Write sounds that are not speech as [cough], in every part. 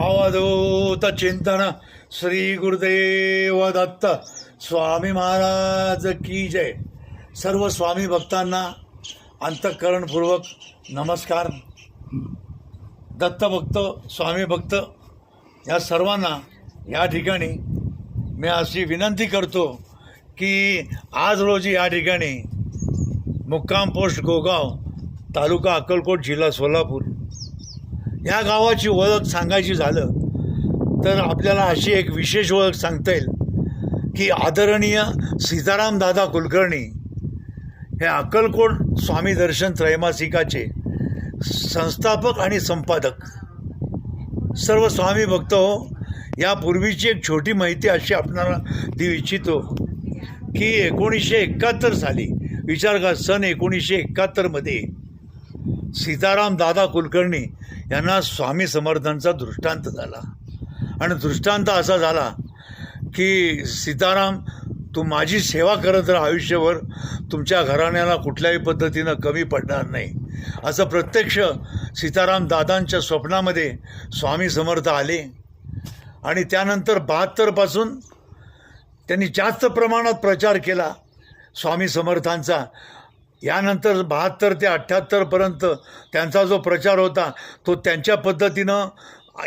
अवधूत चिंतन श्री गुरुदेव दत्त. स्वामी महाराज की जय. सर्व स्वामी भक्तांना अंतःकरणपूर्वक नमस्कार. दत्तभक्त स्वामी भक्त या सर्वांना या ठिकाणी मी अशी विनंती करतो की आज रोजी या ठिकाणी मुक्काम पोस्ट गोगाव तालुका अक्कलकोट जिल्हा सोलापूर या गावाची ओळख सांगायची झालं तर आपल्याला अशी एक विशेष ओळख सांगता येईल की आदरणीय सीतारामदादा कुलकर्णी हे अक्कलकोट स्वामी दर्शन त्रैमासिकाचे संस्थापक आणि संपादक. सर्व स्वामी भक्त हो यापूर्वीची एक छोटी माहिती अशी आपणाला देऊ इच्छितो की एकोणीसशे एकाहत्तर साली विचार का सन एकोणीसशे एकाहत्तरमध्ये सीताराम दादा कुलकर्णी यांना स्वामी समर्थांचा दृष्टांत झाला. आणि दृष्टांत असा झाला की सीताराम तू माझी सेवा करत राहा आयुष्यभर. तुमच्या घराण्याला कुठल्याही पद्धतीनं कमी पडणार नाही. असं प्रत्यक्ष सीताराम दादांच्या स्वप्नामध्ये स्वामी समर्थ आले. आणि त्यानंतर बहात्तरपासून त्यांनी जास्त प्रमाणात प्रचार केला स्वामी समर्थांचा. यानंतर बहात्तर ते अठ्ठ्याहत्तरपर्यंत त्यांचा जो प्रचार होता तो त्यांच्या पद्धतीनं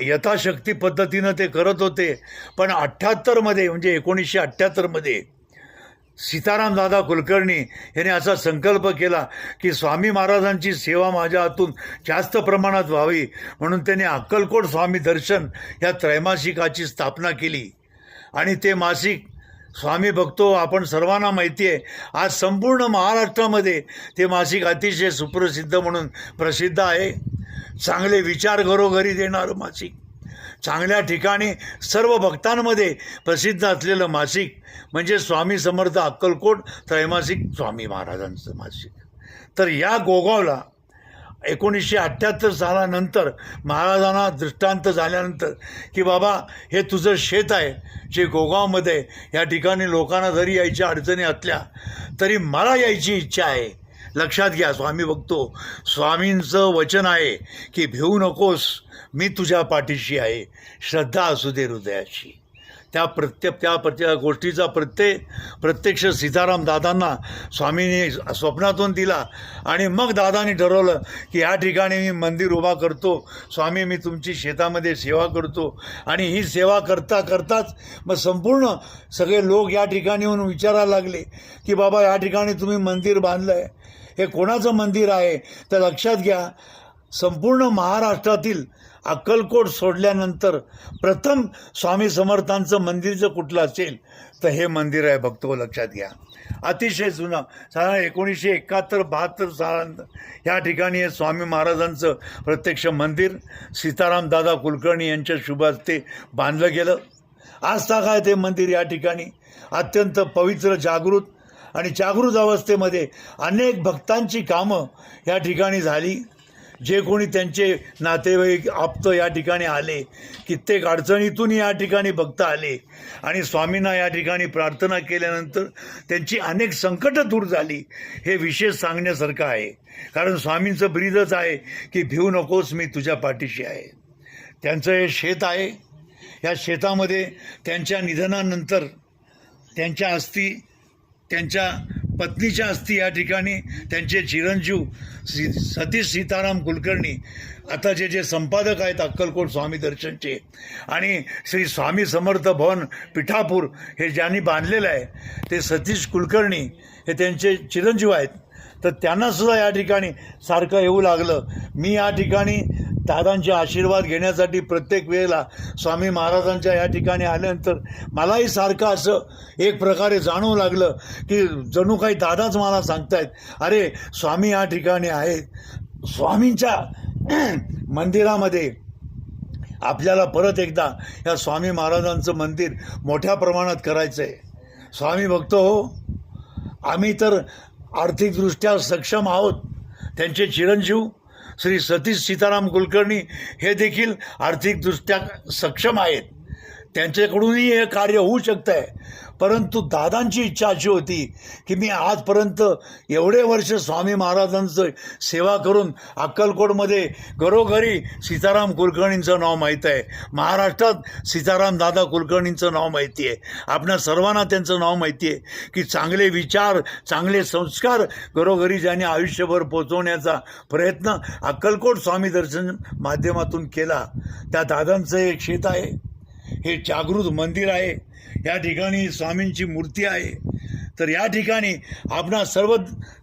यथाशक्ती पद्धतीनं ते करत होते. पण अठ्ठ्याहत्तरमध्ये म्हणजे एकोणीसशे अठ्ठ्याहत्तरमध्ये सीताराम दादा कुलकर्णी यांनी असा संकल्प केला की स्वामी महाराजांची सेवा माझ्या हातून जास्त प्रमाणात व्हावी म्हणून त्यांनी अक्कलकोट स्वामी दर्शन या त्रैमासिकाची स्थापना केली. आणि ते मासिक स्वामी बघतो आपण सर्वांना माहिती आहे आज संपूर्ण महाराष्ट्रामध्ये ते मासिक अतिशय सुप्रसिद्ध म्हणून प्रसिद्ध आहे. चांगले विचार घरोघरी देणारं मासिक. चांगल्या ठिकाणी सर्व भक्तांमध्ये प्रसिद्ध असलेलं मासिक म्हणजे स्वामी समर्थ अक्कलकोट त्रैमासिक स्वामी महाराजांचं मासिक. तर या गोगावला एकोणीसशे अठ्ठ्याहत्तर सालानंतर महाराजांना दृष्टांत झाल्यानंतर की बाबा हे तुझं शेत आहे जे गोगावमध्ये या ठिकाणी लोकांना जरी यायच्या अडचणी असल्या तरी मला यायची इच्छा आहे. लक्षात घ्या स्वामी बघतो स्वामींचं वचन आहे की भिवू नकोस मी तुझ्या पाठीशी आहे. श्रद्धा असू दे हृदयाची. त्या प्रत्येक त्या प्रत्येक गोष्टीचा प्रत्यय प्रत्यक्ष सीताराम दादांना स्वामीने स्वप्नातून दिला. आणि मग दादांनी ठरवलं की या ठिकाणी मी मंदिर उभा करतो. स्वामी मी तुमची शेतामध्ये सेवा करतो. आणि ही सेवा करता करताच मग संपूर्ण सगळे लोक या ठिकाणी येऊन विचारायला लागले की बाबा या ठिकाणी तुम्ही मंदिर बांधलं आहे हे कोणाचं मंदिर आहे? तर लक्षात घ्या संपूर्ण महाराष्ट्रातील अक्कलकोट सोडल्यानंतर प्रथम स्वामी समर्थांचं मंदिर जर कुठलं असेल तर हे मंदिर आहे भक्तो लक्षात घ्या. अतिशय जुनं. साधारण एकोणीसशे एकाहत्तर बहात्तर सालानंतर ह्या ठिकाणी हे स्वामी महाराजांचं प्रत्यक्ष मंदिर सीताराम दादा कुलकर्णी यांच्या शुभ हस्ते बांधलं गेलं. आज काय ते मंदिर या ठिकाणी. अत्यंत पवित्र जागृत आणि जागृत अवस्थेमध्ये अनेक भक्तांची कामं या ठिकाणी झाली. जे कोणी त्यांचे नातेवाईक आप्त या ठिकाणी आले कित्येक अडचणीतून या ठिकाणी भक्त आले आणि स्वामींना या ठिकाणी प्रार्थना केल्यानंतर त्यांची अनेक संकटं दूर झाली हे विशेष सांगण्यासारखं आहे. कारण स्वामींचं ब्रीदच आहे की भिवू नकोस मी तुझ्या पाठीशी आहे. त्यांचं हे शेत आहे. या शेतामध्ये त्यांच्या निधनानंतर त्यांच्या अस्थी त्यांच्या पत्नीच्या अस्थी या ठिकाणी त्यांचे चिरंजीव सी सतीश सीताराम कुलकर्णी आता जे जे संपादक आहेत अक्कलकोट स्वामी दर्शनचे आणि श्री स्वामी समर्थ भवन पिठापूर हे ज्यांनी बांधलेलं आहे ते सतीश कुलकर्णी हे त्यांचे चिरंजीव आहेत. तर त्यांनासुद्धा या ठिकाणी सारखं येऊ लागलं. मी या ठिकाणी दादांचे आशीर्वाद घेण्यासाठी प्रत्येक वेळेला स्वामी महाराजांच्या या ठिकाणी आल्यानंतर मलाही सारखं असं एक प्रकारे जाणवू लागलं की जणू काही दादाच मला सांगतायत अरे स्वामी या ठिकाणी आहेत. स्वामींच्या [clears throat] मंदिरामध्ये आपल्याला परत एकदा या स्वामी महाराजांचं मंदिर मोठ्या प्रमाणात करायचं आहे स्वामी बघतो हो आम्ही तर आर्थिकदृष्ट्या सक्षम आहोत. त्यांचे चिरंजीव श्री सतीश सीताराम कुलकर्णी हे देखील आर्थिकदृष्ट्या सक्षम आहेत. त्यांच्याकडूनही हे कार्य होऊ शकतं आहे परंतु दादांची इच्छा अशी होती की मी आजपर्यंत एवढे वर्ष स्वामी महाराजांचं सेवा करून अक्कलकोटमध्ये घरोघरी सीताराम कुलकर्णींचं नाव माहीत आहे. महाराष्ट्रात सीताराम दादा कुलकर्णींचं नाव माहिती आहे. आपल्या सर्वांना त्यांचं नाव माहिती आहे की चांगले विचार चांगले संस्कार घरोघरी ज्यांनी आयुष्यभर पोचवण्याचा प्रयत्न अक्कलकोट स्वामी दर्शन माध्यमातून केला. त्या दादांचं एक शेत आहे. हे जागृत मंदिर आहे. या ठिकाणी स्वामींची मूर्ती आहे. तर या ठिकाणी आपणा सर्व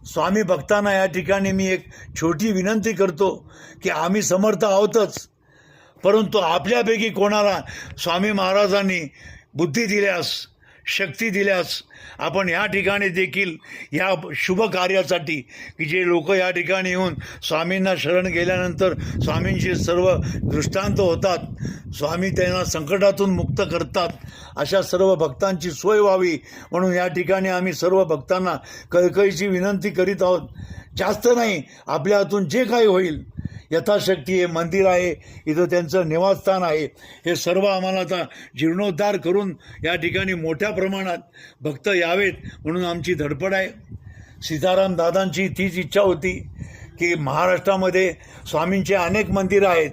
स्वामी भक्तांना या ठिकाणी मी एक छोटी विनंती करतो की आम्ही समर्थ आहोतच. परंतु आपल्यापैकी कोणाला स्वामी महाराजांनी बुद्धी दिल्यास शक्ती दिल्यास आपण या ठिकाणी देखील या शुभ कार्यासाठी की जे लोक या ठिकाणी येऊन स्वामींना शरण गेल्यानंतर स्वामींचे सर्व दृष्टांत होतात स्वामी त्यांना संकटातून मुक्त करतात अशा सर्व भक्तांची सोय व्हावी म्हणून या ठिकाणी आम्ही सर्व भक्तांना कळकळीची विनंती करीत आहोत. जास्त नाही आपल्या हातून जे काही होईल यथाशक्ती हे मंदिर आहे इथं त्यांचं निवासस्थान आहे. हे सर्व आम्हाला आता जीर्णोद्धार करून या ठिकाणी मोठ्या प्रमाणात भक्त यावेत म्हणून आमची धडपड आहे. सीताराम दादांची तीच इच्छा होती की महाराष्ट्रामध्ये स्वामींचे अनेक मंदिरं आहेत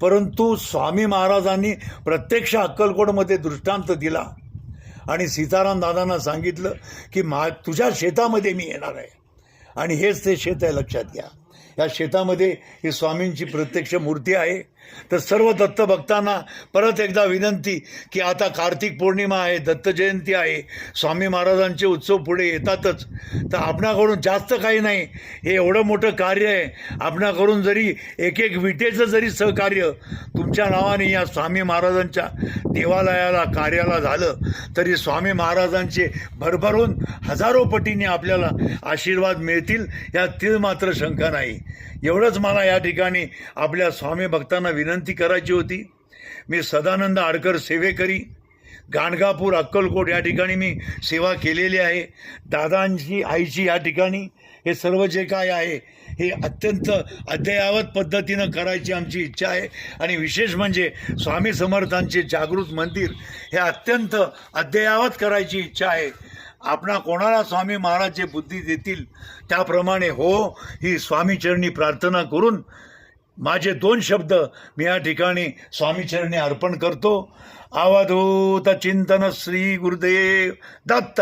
परंतु स्वामी महाराजांनी प्रत्यक्ष अक्कलकोटमध्ये दृष्टांत दिला आणि सीताराम दादांना सांगितलं की मा तुझ्या शेतामध्ये मी येणार आहे. आणि हेच ते शेत आहे लक्षात घ्या. या शेतामध्ये ही स्वामींची प्रत्यक्ष मूर्ती आहे. तर सर्व दत्त भक्तांना परत एकदा विनंती की आता कार्तिक पौर्णिमा आहे दत्त जयंती आहे स्वामी महाराजांचे उत्सव पुढे येतातच. तर आपणाकडून जास्त काही नाही. हे एवढं मोठं कार्य आहे. आपणाकडून जरी एक एक विटेचं जरी सहकार्य तुमच्या नावाने या स्वामी महाराजांच्या देवालयाला कार्याला झालं तरी स्वामी महाराजांचे भरभरून हजारो पटीने आपल्याला आशीर्वाद मिळतील यात तीळ मात्र शंका नाही. एवढंच मला या ठिकाणी आपल्या स्वामी भक्तांना विनंती करायची होती. मी सदानंद आडकर सेवेकरी गाणगापूर अक्कलकोट या ठिकाणी मी सेवा केलेली आहे. दादांची आईची या ठिकाणी हे सर्व जे काय आहे हे अत्यंत अद्ययावत पद्धतीनं करायची आमची इच्छा आहे. आणि विशेष म्हणजे स्वामी समर्थांचे जागृत मंदिर हे अत्यंत अद्ययावत करायची इच्छा आहे. आपणा कोणाला स्वामी महाराज जे बुद्धी देतील? त्याप्रमाणे हो ही स्वामीचरणी प्रार्थना करून माझे दोन शब्द मी या ठिकाणी स्वामीचरणी अर्पण करतो. अवधूत चिंतन श्री गुरुदेव दत्त.